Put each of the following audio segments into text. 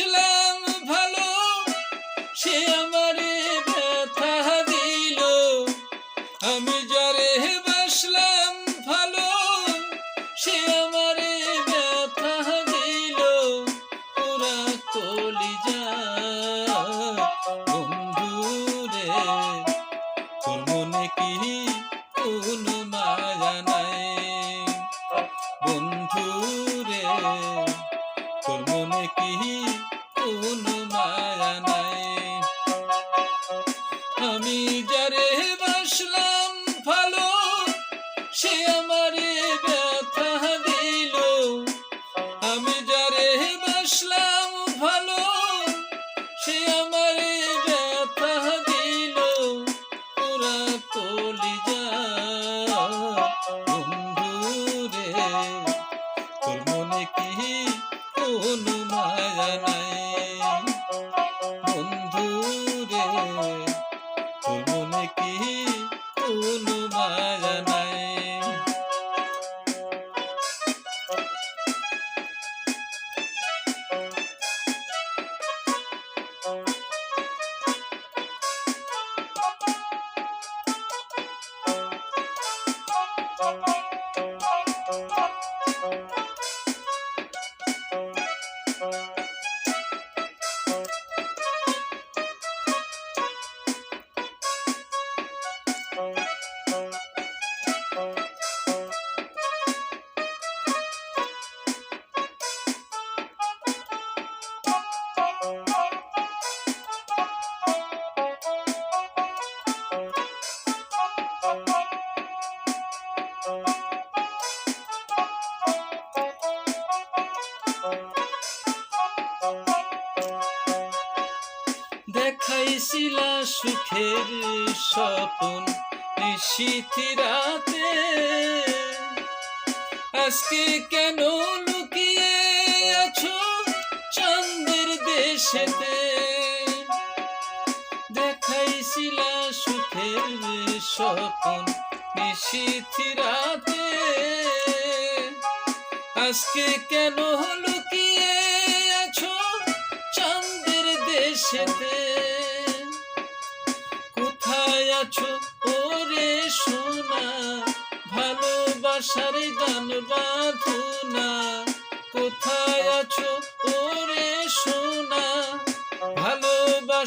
বাসলাম ভালো, সে আমারে ব্যথা দিল। আমি যারে বাসলাম ভালো, সে আমারে ব্যথা দিল। ওরা কলি যা ওরা দেখাইছিলা সুখের স্বপন নিশীথি রাতে আজকে কেন লুকিয়ে আছো চন্দ্রের দেশেতে? দেখাইছিলা সুখের স্বপন নিশীথি রাতে আজকে কেন লুকিয়ে আছো চন্দ্রের দেশেতে?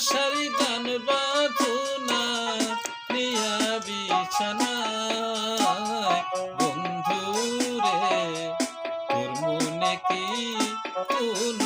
ভালোবাসার গান বাঁধুনা প্রিয়া বিছানায়। বন্ধু রে তোর মনে কি কোনো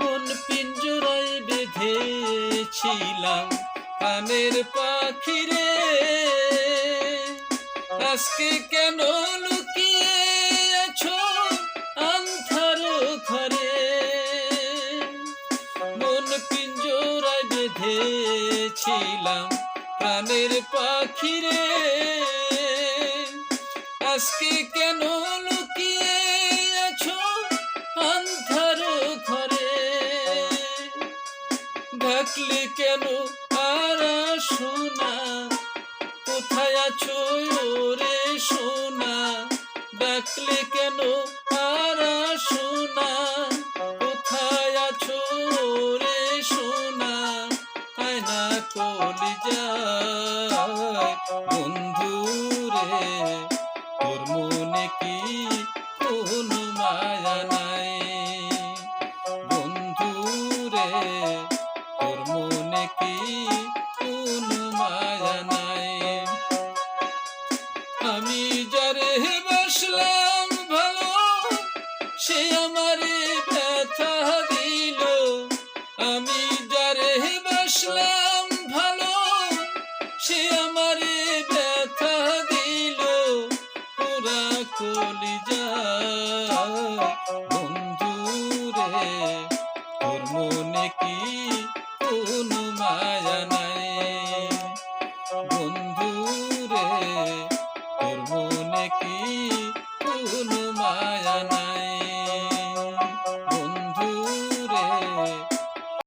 মন পিঞ্জরায় বেঁধেছিলাম কানের পাখিরে। আজকে কেন বেঁধেছিলাম প্রাণের পাখিরে। আজকে কেন লুকিয়ে আছো অন্ধার ঘরে? ডাকলে কেন আর শোনা কোথায় আছো রে শোনা ডাকলে কেন বন্ধু রে তোর মনে কি কোন মায়া নাই?